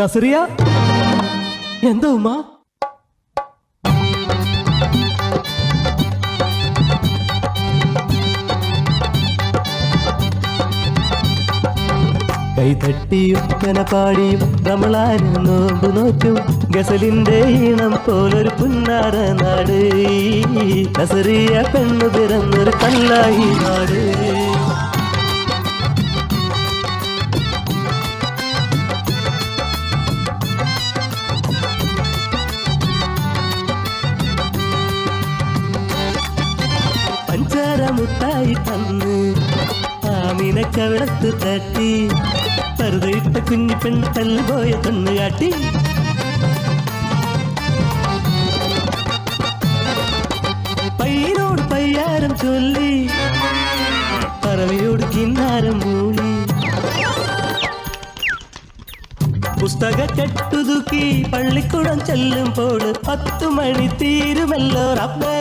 നസറിയ? എന്താ ഉമ്മ? കൈതട്ടിയും പാടിയും നമ്മളാരും നോമ്പ് നോറ്റും. ഗസലിന്റെ ഈണം പോലൊരു പുന്നാര നാട്. നസറിയ പെണ്ണു പിറന്നൊരു കല്ലായി നാട് മുട്ടായി തന്ന്. ആമിനെ കവിളത്ത് തട്ടി പറുതയിട്ട കുഞ്ഞി പെണ്ണ് തല്ല് പോയ കണ്ണ് കാട്ടി. പയ്യനോട് പയ്യാരം ചൊല്ലി. പറവയോട് കിന്നാരം മൂളി പുസ്തക കെട്ടുതുക്കി പള്ളിക്കുടം ചെല്ലുമ്പോൾ പത്തു മണി തീരുമല്ലോ റബ്ബേ.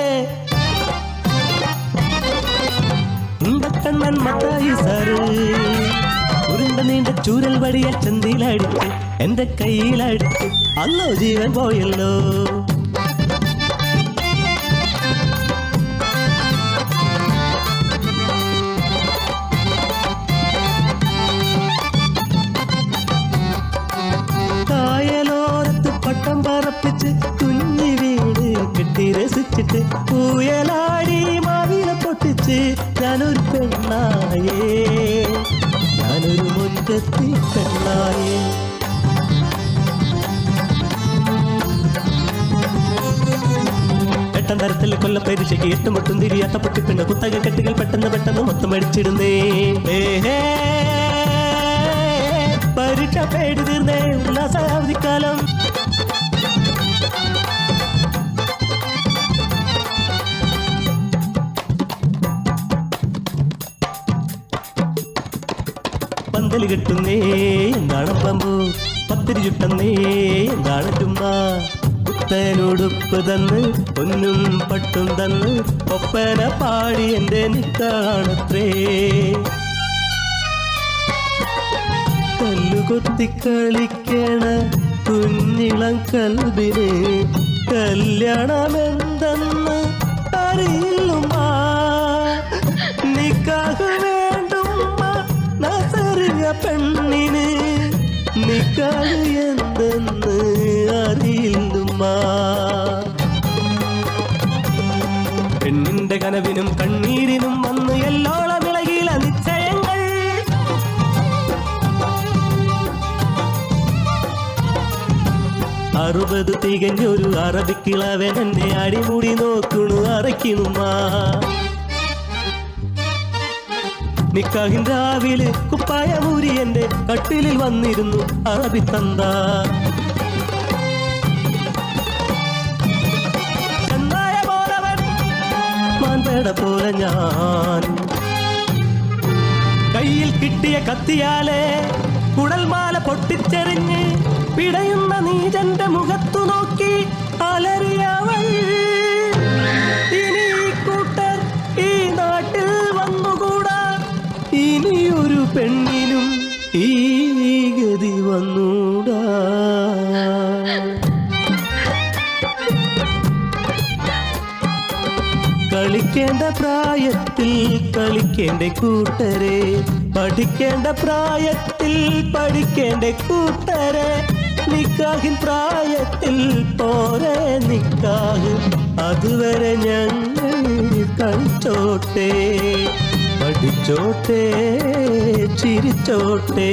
നീണ്ട ചൂരൽ വടിയ ചന്തിയിലടിച്ച് എന്റെ കയ്യിലടിച്ച് അല്ലോ ജീവൻ പോയല്ലോ. മുറ്റത്തി പെണ്ണായേ എട്ടാം തരത്തിൽ കൊല്ല പരീക്ഷയ്ക്ക് എട്ട് മുട്ടും തിരിയാത്ത പൊട്ടിപ്പിണ്ട് കുത്തക കെട്ടുകൾ പെട്ടെന്ന് പെട്ടെന്ന് മൊത്തം അടിച്ചിടുന്നേ. പരീക്ഷ പേടി തീർന്നേ ഉല്ലാസാവധിക്കാലം പന്തൽ കെട്ടുന്നേ എന്താണ് പമ്പു പത്തിരി ചുട്ടുന്നേ എന്താണ് ചുമ്മ? പുത്തനുടുപ്പ് തന്ന് പൊന്നും പട്ടും തന്ന് ഒപ്പന പാടി എന്റെ നിക്കാണത്രേ. കല്ലുകൊത്തി കളിക്കണ കുഞ്ഞിളം കൽബിന് കല്യാണമെന്തെന്ന് വേണ്ടുമ്മ നസറിയ പെണ്ണിന് നിക്കാട് എന്തെന്ന് അറിയില്ലുമ്മ പെണ്ണിന്റെ കനവിനും കണ്ണീരിനും വന്ന് എല്ലോള ഇളകില നിശ്ചയങ്ങൾ അറുപത് തികഞ്ഞൊരു അറബിക്കിളവൻ എന്നെ അടിമുടി നോക്കണു അറയ്ക്കണുമാ? നിക്കാഹിൻ രാവിലെ കുപ്പായ ഊരി എന്റെ കട്ടിലിൽ വന്നിരുന്നു അറബി തന്ത. പോലെ ഞാൻ. കയ്യിൽ കിട്ടിയ കത്തിയാലെ കുടൽമാല പൊട്ടിച്ചെറിഞ്ഞ് പിടയുന്ന നീജന്റെ മുഖത്തു നോക്കി അലറിയവൾ വന്നൂടാ. കളിക്കേണ്ട പ്രായത്തിൽ കളിക്കേണ്ട കൂട്ടരെ പഠിക്കേണ്ട പ്രായത്തിൽ പഠിക്കേണ്ട കൂട്ടരെ നിക്കാഹിൻ പ്രായത്തിൽ പോരെ നിക്കാഹ് അതുവരെ ഞങ്ങൾ കളിച്ചോട്ടെ പഠിച്ചോട്ടെ ചിരിച്ചോട്ടെ.